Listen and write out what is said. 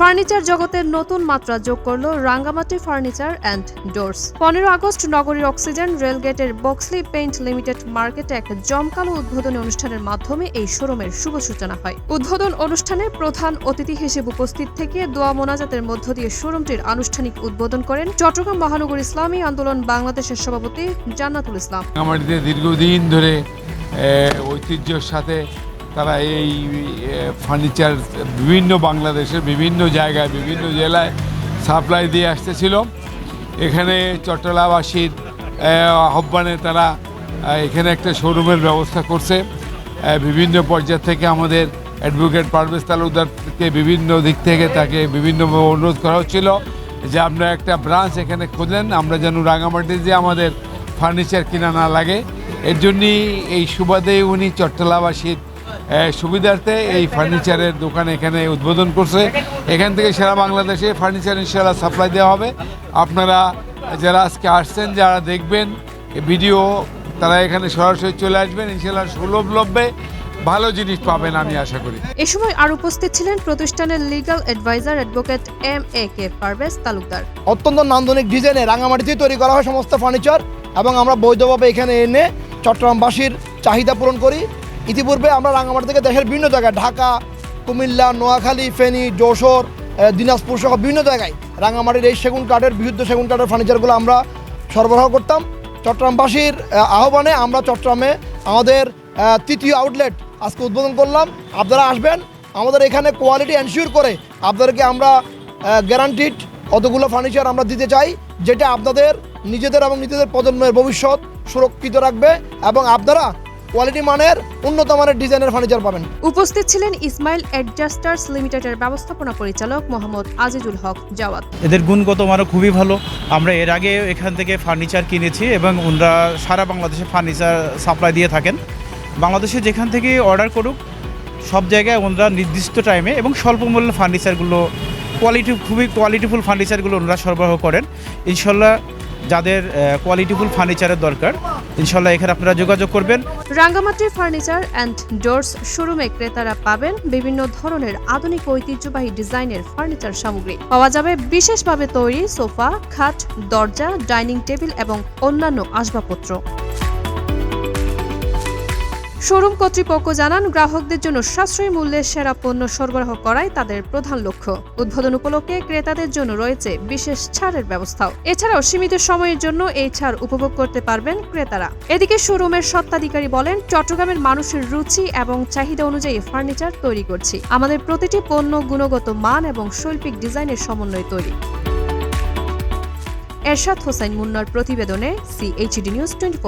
Furniture জগতের নতুন মাত্রা যোগ করল রাঙ্গামাটি ফার্নিচার অ্যান্ড ডোরস। পনেরো আগস্ট নগরীর অক্সিজেন রেলগেটের বক্সলি পেইন্ট লিমিটেড মার্কেটে এক জমকালো উদ্বোধনী অনুষ্ঠানের মাধ্যমে এই শোরুমের শুভ সূচনা হয়। উদ্বোধন অনুষ্ঠানে প্রধান অতিথি হিসেবে উপস্থিত থেকে দোয়া মোনাজাতের মধ্য দিয়ে শোরুমটির আনুষ্ঠানিক উদ্বোধন করেন চট্টগ্রাম মহানগর ইসলামী আন্দোলন বাংলাদেশের সভাপতি জান্নাতুল ইসলাম। দীর্ঘদিন ধরে ঐতিহ্যের সাথে তারা এই ফার্নিচার বিভিন্ন বাংলাদেশের বিভিন্ন জায়গায়, বিভিন্ন জেলায় সাপ্লাই দিয়ে আসতেছিল। এখানে চট্টলাবাসীর আহ্বানে তারা এখানে একটা শোরুমের ব্যবস্থা করছে। বিভিন্ন পর্যায় থেকে আমাদের অ্যাডভোকেট পারভেজ তালুকদারকে বিভিন্ন দিক থেকে তাকে বিভিন্নভাবে অনুরোধ করা হচ্ছিল যে আপনারা একটা ব্রাঞ্চ এখানে খোঁজেন, আমরা যেন রাঙামাটি যে আমাদের ফার্নিচার কিনা না লাগে। এর জন্যই এই সুবাদে উনি চট্টলাবাসীর সুবিধার্থে এই ফার্নিচারের দোকান এখানে উদ্বোধন করছে। এখান থেকে সারা বাংলাদেশে ফার্নিচার ইনশাল্লাহ সাপ্লাই দেওয়া হবে। আপনারা যারা আজকে আসছেন যারা দেখবেন এই ভিডিও তারা এখানে সরাসরি চলে আসবেন। ইনশাল্লাহ সুলভলভ্যে ভালো জিনিস পাবেন আমি আশা করি। এ সময় আর উপস্থিত ছিলেন প্রতিষ্ঠানের legal adviser advocate M A K Parvez Talukdar. অত্যন্ত নান্দনিক ডিজাইনে রাঙামাটিতে তৈরি করা হয় সমস্ত ফার্নিচার এবং আমরা বৈধভাবে এখানে এনে চট্টগ্রামবাসীর চাহিদা পূরণ করি। ইতিপূর্বে আমরা রাঙামাটি থেকে দেশের বিভিন্ন জায়গায়, ঢাকা, কুমিল্লা, নোয়াখালী, ফেনী, যশোর দিনাজপুর সহ বিভিন্ন জায়গায় রাঙামাটির এই সেগুন কাঠের, বিশুদ্ধ সেগুন কাঠের ফার্নিচারগুলো আমরা সরবরাহ করতাম। চট্টগ্রামবাসীর আহ্বানে আমরা চট্টগ্রামে আমাদের তৃতীয় আউটলেট আজকে উদ্বোধন করলাম। আপনারা আসবেন, আমাদের এখানে কোয়ালিটি এনশিওর করে আপনাদেরকে আমরা গ্যারান্টিড অতগুলো ফার্নিচার আমরা দিতে চাই, যেটা আপনাদের নিজেদের এবং নিজেদের প্রজন্মের ভবিষ্যৎ সুরক্ষিত রাখবে এবং আপনারা কোয়ালিটি মানের উন্নত মানের ডিজাইনের ফার্নিচার পাবেন। উপস্থিত ছিলেন ইসমাইল অ্যাডজাস্টার্স লিমিটেডের ব্যবস্থাপনা পরিচালক মোহাম্মদ আজিজুল হক জাওয়াত। এদের গুণগত মানও খুবই ভালো। আমরা এর আগে এখান থেকে ফার্নিচার কিনেছি এবং ওনারা সারা বাংলাদেশে ফার্নিচার সাপ্লাই দিয়ে থাকেন। বাংলাদেশে যেখান থেকে অর্ডার করুক সব জায়গায় ওনারা নির্দিষ্ট টাইমে এবং স্বল্প মূল্যে ফার্নিচারগুলো কোয়ালিটি খুবই কোয়ালিটিফুল ফার্নিচারগুলো ওনারা সরবরাহ করেন। ইনশাল্লাহ যাদের কোয়ালিটিফুল ফার্নিচারের দরকার ইনশাল্লাহ এখানে আপনারা যোগাযোগ করবেন। রাঙ্গামাটি ফার্নিচার অ্যান্ড ডোরস শোরুমে ক্রেতারা পাবেন বিভিন্ন ধরনের আধুনিক ঐতিহ্যবাহী ডিজাইনের ফার্নিচার সামগ্রী। পাওয়া যাবে বিশেষভাবে তৈরি সোফা, খাট, দরজা, ডাইনিং টেবিল এবং অন্যান্য আসবাবপত্র। শোরুম কর্তৃপক্ষ জানান, গ্রাহকদের জন্য সাশ্রয়ী মূল্যে সেরা পণ্য সরবরাহ করাই তাদের প্রধান লক্ষ্য। উদ্বোধন উপলক্ষে ক্রেতাদের জন্য রয়েছে বিশেষ ছাড়ের ব্যবস্থাও। এছাড়াও সীমিত সময়ের জন্য এই ছাড় উপভোগ করতে পারবেন ক্রেতারা। এদিকে শোরুমের সত্ত্বাধিকারী বলেন, চট্টগ্রামের মানুষের রুচি এবং চাহিদা অনুযায়ী ফার্নিচার তৈরি করছি। আমাদের প্রতিটি পণ্য গুণগত মান এবং শৈল্পিক ডিজাইনের সমন্বয় তৈরি। এরশাদ হোসাইন মুন্নার প্রতিবেদনে সিএইচডি নিউজ টোয়েন্টি